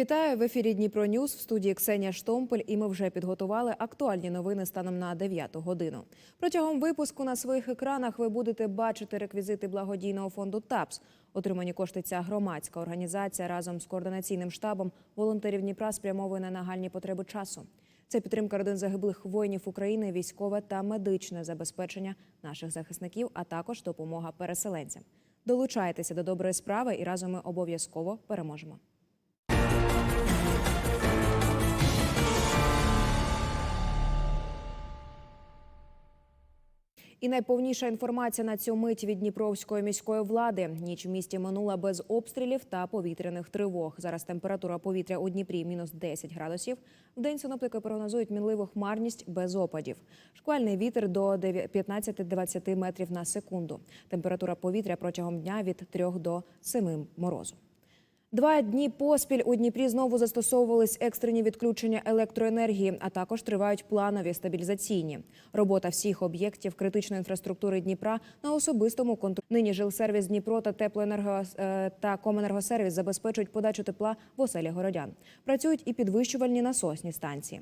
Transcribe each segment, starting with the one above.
Вітаю в ефірі Дніпро Ньюс в студії Ксенія Штомпель. І ми вже підготували актуальні новини станом на 9 годину. Протягом випуску на своїх екранах ви будете бачити реквізити благодійного фонду ТАПС. Отримані кошти ця громадська організація разом з координаційним штабом волонтерів Дніпра спрямовує на нагальні потреби часу. Це підтримка родин загиблих воїнів України, військове та медичне забезпечення наших захисників, а також допомога переселенцям. Долучайтеся до доброї справи і разом ми обов'язково переможемо. І найповніша інформація на цю мить від Дніпровської міської влади. Ніч в місті минула без обстрілів та повітряних тривог. Зараз температура повітря у Дніпрі мінус 10 градусів. В день синоптики прогнозують мінливу хмарність без опадів. Шквальний вітер до 15-20 метрів на секунду. Температура повітря протягом дня від 3 до 7 морозу. Два дні поспіль у Дніпрі знову застосовувались екстрені відключення електроенергії, а також тривають планові стабілізаційні. Робота всіх об'єктів критичної інфраструктури Дніпра на особистому контролі. Нині жилсервіс Дніпро та теплоенерго е, та Коменергосервіс забезпечують подачу тепла в оселі городян. Працюють і підвищувальні насосні станції.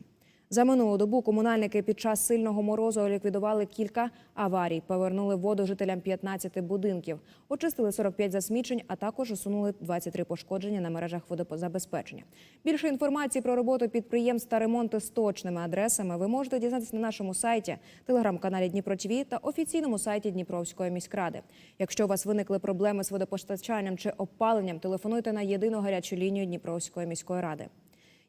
За минулу добу комунальники під час сильного морозу ліквідували кілька аварій, повернули воду жителям 15 будинків, очистили 45 засмічень, а також усунули 23 пошкодження на мережах водозабезпечення. Більше інформації про роботу підприємств та ремонти з точними адресами ви можете дізнатися на нашому сайті, телеграм-каналі Дніпро ТВ та офіційному сайті Дніпровської міськради. Якщо у вас виникли проблеми з водопостачанням чи опаленням, телефонуйте на єдину гарячу лінію Дніпровської міської ради.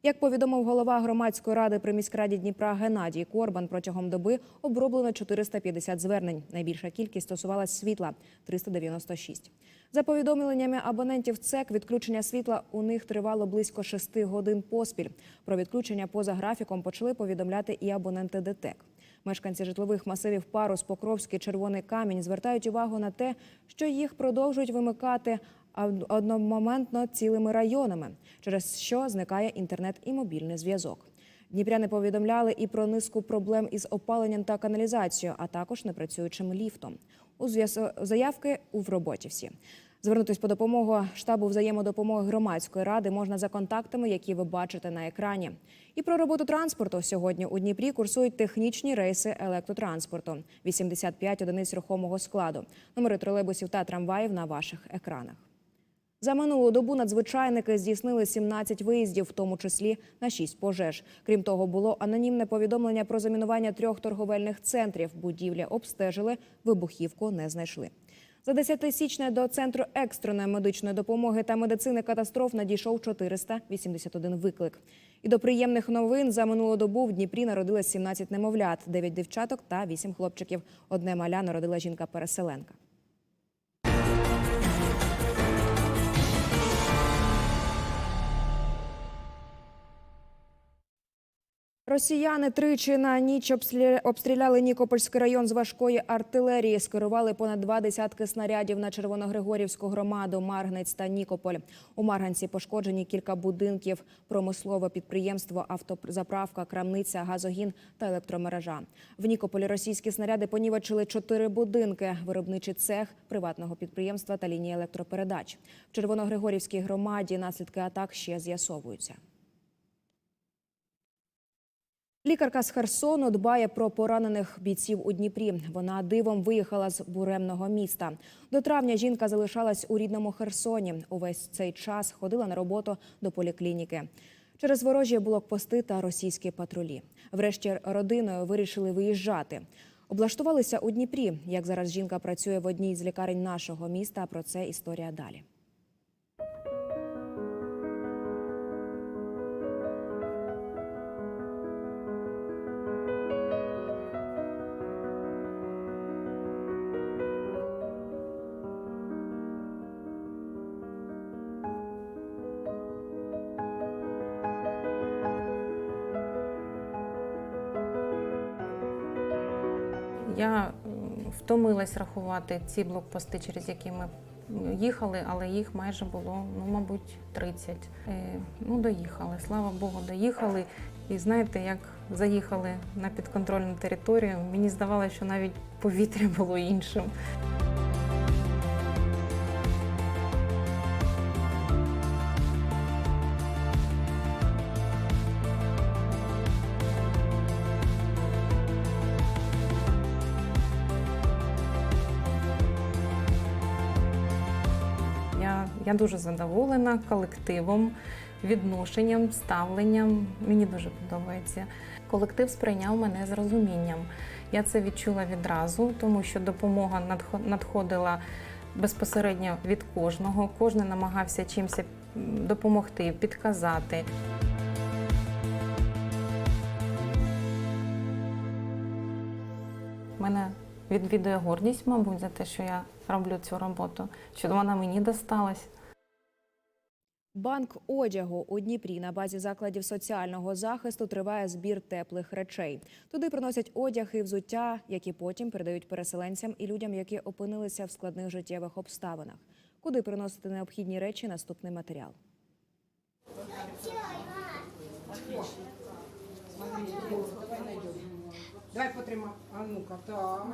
Як повідомив голова громадської ради при міськраді Дніпра Геннадій Корбан, протягом доби оброблено 450 звернень. Найбільша кількість стосувалась світла 396. За повідомленнями абонентів ЦЕК, відключення світла у них тривало близько 6 годин поспіль. Про відключення поза графіком почали повідомляти і абоненти ДТЕК. Мешканці житлових масивів Парус, Покровський, Червоний Камінь звертають увагу на те, що їх продовжують вимикати одномоментно цілими районами, через що зникає інтернет і мобільний зв'язок. Дніпряни повідомляли і про низку проблем із опаленням та каналізацією, а також непрацюючим ліфтом. У зв'язку заявки у в роботі всі. Звернутись по допомогу штабу взаємодопомоги громадської ради можна за контактами, які ви бачите на екрані. І про роботу транспорту сьогодні у Дніпрі курсують технічні рейси електротранспорту. 85 одиниць рухомого складу. Номери тролейбусів та трамваїв на ваших екранах. За минулу добу надзвичайники здійснили 17 виїздів, в тому числі на 6 пожеж. Крім того, було анонімне повідомлення про замінування трьох торговельних центрів. Будівлі обстежили, вибухівку не знайшли. За 10 січня до центру екстреної медичної допомоги та медицини катастроф надійшов 481 виклик. І до приємних новин за минулу добу в Дніпрі народилось 17 немовлят, 9 дівчаток та 8 хлопчиків. Одне маля народила жінка-переселенка. Росіяни тричі на ніч обстріля- обстріляли Нікопольський район з важкої артилерії. Скерували понад два десятки снарядів на Червоногригорівську громаду, Маргнець та Нікополь. У Марганці пошкоджені кілька будинків, промислове підприємство, автозаправка, крамниця, газогін та електромережа. В Нікополі російські снаряди понівечили чотири будинки, виробничий цех приватного підприємства та лінії електропередач. В Червоногригорівській громаді наслідки атак ще з'ясовуються. Лікарка з Херсону дбає про поранених бійців у Дніпрі. Вона дивом виїхала з буремного міста. До травня жінка залишалась у рідному Херсоні. Увесь цей час ходила на роботу до поліклініки. Через ворожі блокпости та російські патрулі. Врешті родиною вирішили виїжджати. Облаштувалися у Дніпрі. Як зараз жінка працює в одній з лікарень нашого міста. Про це історія далі. Я втомилась рахувати ці блокпости, через які ми їхали, але їх майже було, ну, мабуть, 30. Е, Ну, доїхали. Слава Богу, доїхали. І знаєте, як заїхали на підконтрольну територію, мені здавалося, що навіть повітря було іншим. Я дуже задоволена колективом, відношенням, ставленням. Мені дуже подобається. Колектив сприйняв мене з розумінням. Я це відчула відразу, тому що допомога надхо- надходила безпосередньо від кожного. Кожен намагався чимось допомогти, підказати. Мене відвідує гордість, мабуть, за те, що я роблю цю роботу, що вона мені досталась. Банк одягу у Дніпрі на базі закладів соціального захисту триває збір теплих речей. Туди приносять одяг і взуття, які потім передають переселенцям і людям, які опинилися в складних життєвих обставинах. Куди приносити необхідні речі? Наступний матеріал. Давай потримай. А ну-ка, так.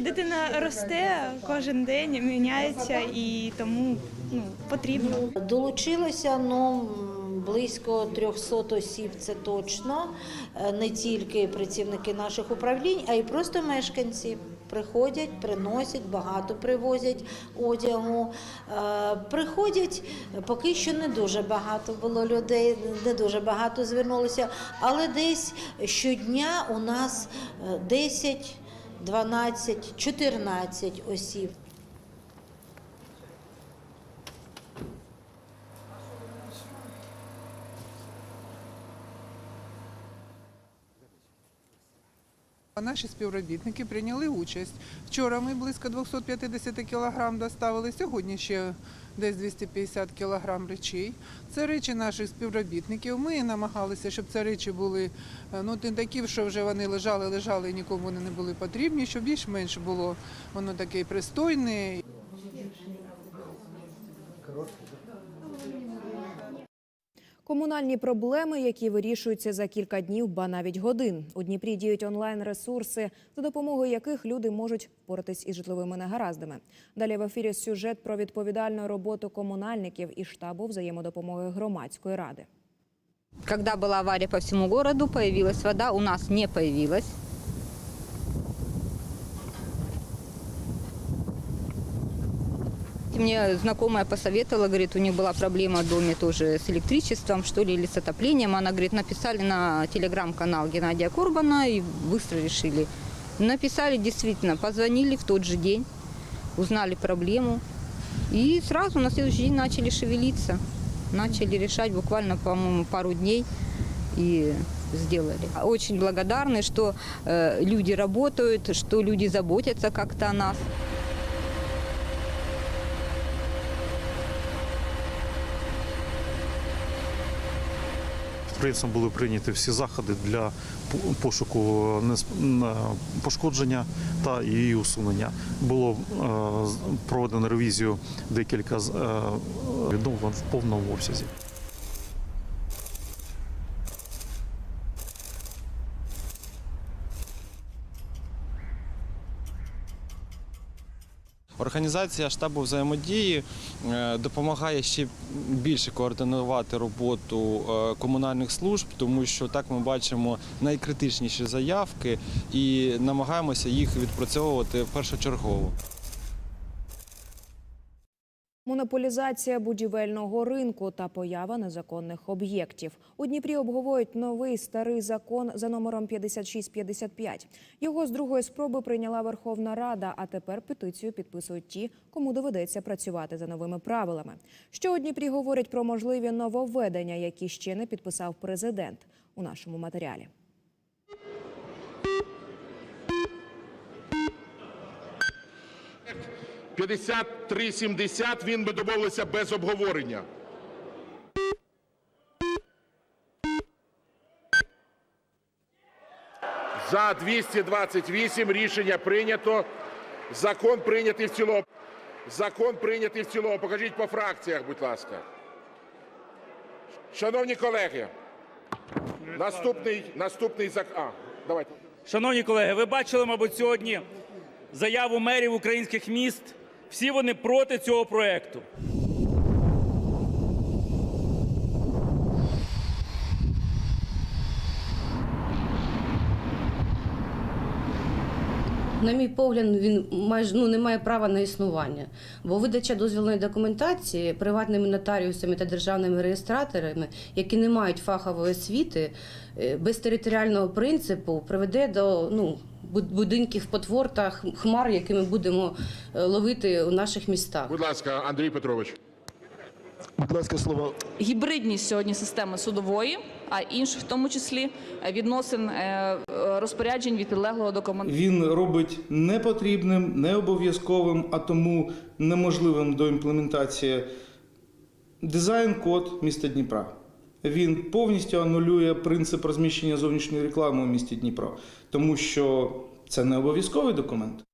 Дитина росте кожен день, міняється і тому ну, потрібно. Долучилося ну, близько 300 осіб, це точно. Е, Не тільки працівники наших управлінь, а й просто мешканці. Приходять, приносять, багато привозять одягу. Е, Приходять, поки що не дуже багато було людей, не дуже багато звернулося, але десь щодня у нас е, 10, 12, 14 осіб. Наші співробітники прийняли участь. Вчора ми близько 250 кілограм доставили, сьогодні ще десь 250 кілограм речей. Це речі наших співробітників. Ми намагалися, щоб ці речі були е, ну, не такі, що вже вони лежали, лежали і нікому вони не були потрібні, щоб більш-менш було воно таке пристойне. Комунальні проблеми, які вирішуються за кілька днів, ба навіть годин. У Дніпрі діють онлайн-ресурси, за допомогою яких люди можуть впоратись із житловими негараздами. Далі в ефірі сюжет про відповідальну роботу комунальників і штабу взаємодопомоги громадської ради. Когда была авария по всему городу, появилась вода, у нас не появилась. Мне знакомая посоветовала, говорит, у них была проблема в доме тоже с электричеством, что ли, или с отоплением. Она говорит, написали на телеграм-канал Геннадия Курбана и быстро решили. Написали действительно, позвонили в тот же день, узнали проблему. И сразу на следующий день начали шевелиться. Начали решать буквально, по-моему, пару дней и сделали. Очень благодарны, что э, люди работают, что люди заботятся как-то о нас. Підприємством були прийняті всі заходи для пошуку несп- пошкодження та її усунення. Було е, проведено ревізію декілька е, відновлень в повному обсязі. Організація штабу взаємодії е, допомагає ще більше координувати роботу е, комунальних служб, тому що так ми бачимо найкритичніші заявки і намагаємося їх відпрацьовувати першочергово. Монополізація будівельного ринку та поява незаконних об'єктів. У Дніпрі обговорюють новий старий закон за номером 5655. Його з другої спроби прийняла Верховна Рада, а тепер петицію підписують ті, кому доведеться працювати за новими правилами. Що у Дніпрі говорять про можливі нововведення, які ще не підписав президент у нашому матеріалі. – 5370 він би домовився без обговорення. За 228 рішення прийнято. Закон прийнятий в цілому. Закон прийнятий в цілому. Покажіть по фракціях, будь ласка. Шановні колеги, наступний, наступний закон. Давайте. Шановні колеги, ви бачили, мабуть, сьогодні заяву мерів українських міст. Всі вони проти цього проекту. на мій погляд, він майже ну не має права на існування. Бо видача дозвільної документації приватними нотаріусами та державними реєстраторами, які не мають фахової освіти, без територіального принципу приведе до ну. Будинків потвор та хмар, які ми будемо е, ловити у наших містах. Будь ласка, Андрій Петрович. Будь ласка, слово гібридність сьогодні системи судової, а інших, в тому числі, е, відносин е, е, розпоряджень від підлеглого до команд... Він робить непотрібним, необов'язковим, а тому неможливим до імплементації дизайн-код міста Дніпра. Він повністю анулює принцип розміщення зовнішньої реклами у місті Дніпро, тому що це не обов'язковий документ.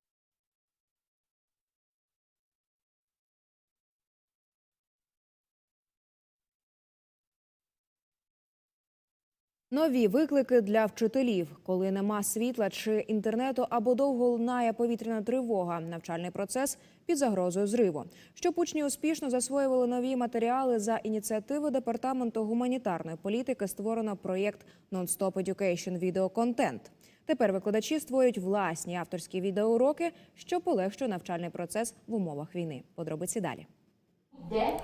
Нові виклики для вчителів, коли нема світла чи інтернету або довго лунає повітряна тривога. Навчальний процес під загрозою зриву. Щоб учні успішно засвоювали нові матеріали за ініціативи департаменту гуманітарної політики, створено проєкт Non-Stop Education відеоконтент. Тепер викладачі створюють власні авторські відеоуроки, що полегшує навчальний процес в умовах війни. Подробиці далі. Де?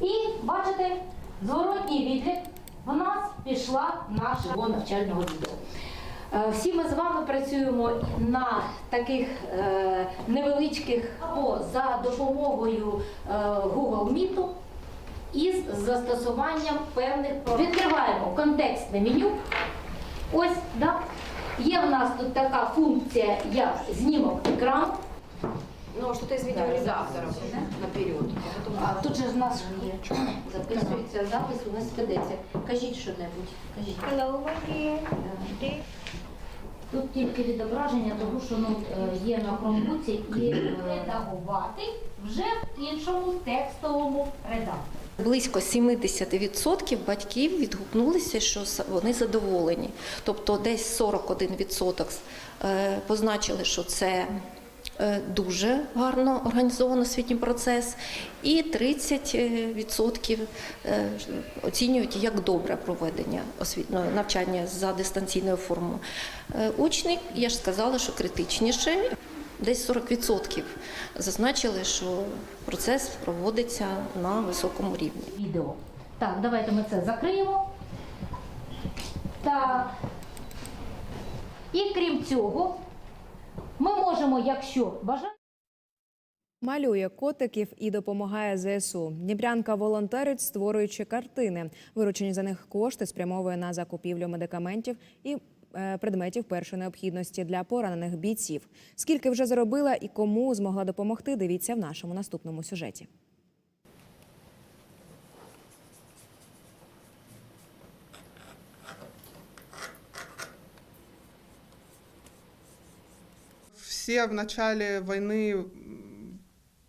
І бачите, зворотній відлік в нас пішла нашого навчального відео. Всі ми з вами працюємо на таких е, невеличких або за допомогою е, Google Meet із застосуванням певних відкриваємо контекстне меню. Ось, да? Є в нас тут така функція, як знімок екрану. Ну, що ти з відеорезактором наперед. А тут же ж нас є. Записується запис, у нас ведеться. Кажіть що-небудь. Кажіть. Да. Тут тільки відображення того, що ну, е, є на Chromebook і е, редагувати вже в іншому текстовому редакторі. Близько 70% батьків відгукнулися, що с- вони задоволені. Тобто десь 41% е, позначили, що це е, дуже гарно організовано освітній процес, і 30% е, оцінюють як добре проведення освітнього навчання за дистанційною формою. Е, Учні, я ж сказала, що критичніше. Десь 40% зазначили, що процес проводиться на високому рівні. Відео. Так, давайте ми це закриємо. Так. І крім цього, ми можемо, якщо бажаємо. Малює котиків і допомагає ЗСУ. Дніпрянка волонтерить, створюючи картини. Виручені за них кошти спрямовує на закупівлю медикаментів і е, предметів першої необхідності для поранених бійців. Скільки вже заробила і кому змогла допомогти, дивіться в нашому наступному сюжеті. Все в начале войны м,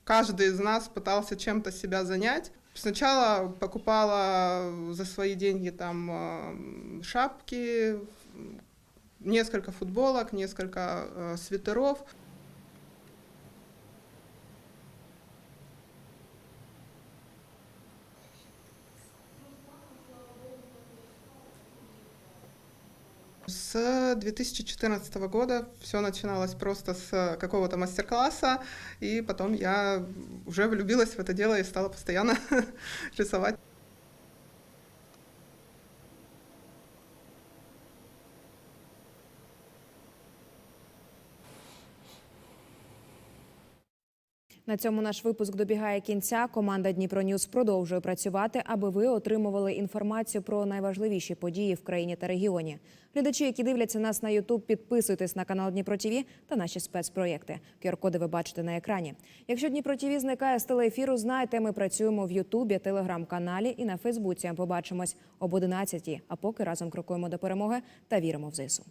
каждый из нас пытался чем-то себя занять. Сначала покупала за свои деньги там э, шапки, м, несколько футболок, несколько э, свитеров. С 2014 года все начиналось просто с какого-то мастер-класса, и потом я уже влюбилась в это дело и стала постоянно рисовать. На цьому наш випуск добігає кінця. Команда Дніпро Ньюс продовжує працювати, аби ви отримували інформацію про найважливіші події в країні та регіоні. Глядачі, які дивляться нас на Ютуб, підписуйтесь на канал Дніпро ТІВІ та наші спецпроєкти. QR-коди ви бачите на екрані. Якщо Дніпро ТІВІ зникає з телеефіру, знайте, ми працюємо в Ютубі, телеграм-каналі і на Фейсбуці. Побачимось об 11 А поки разом крокуємо до перемоги та віримо в ЗСУ.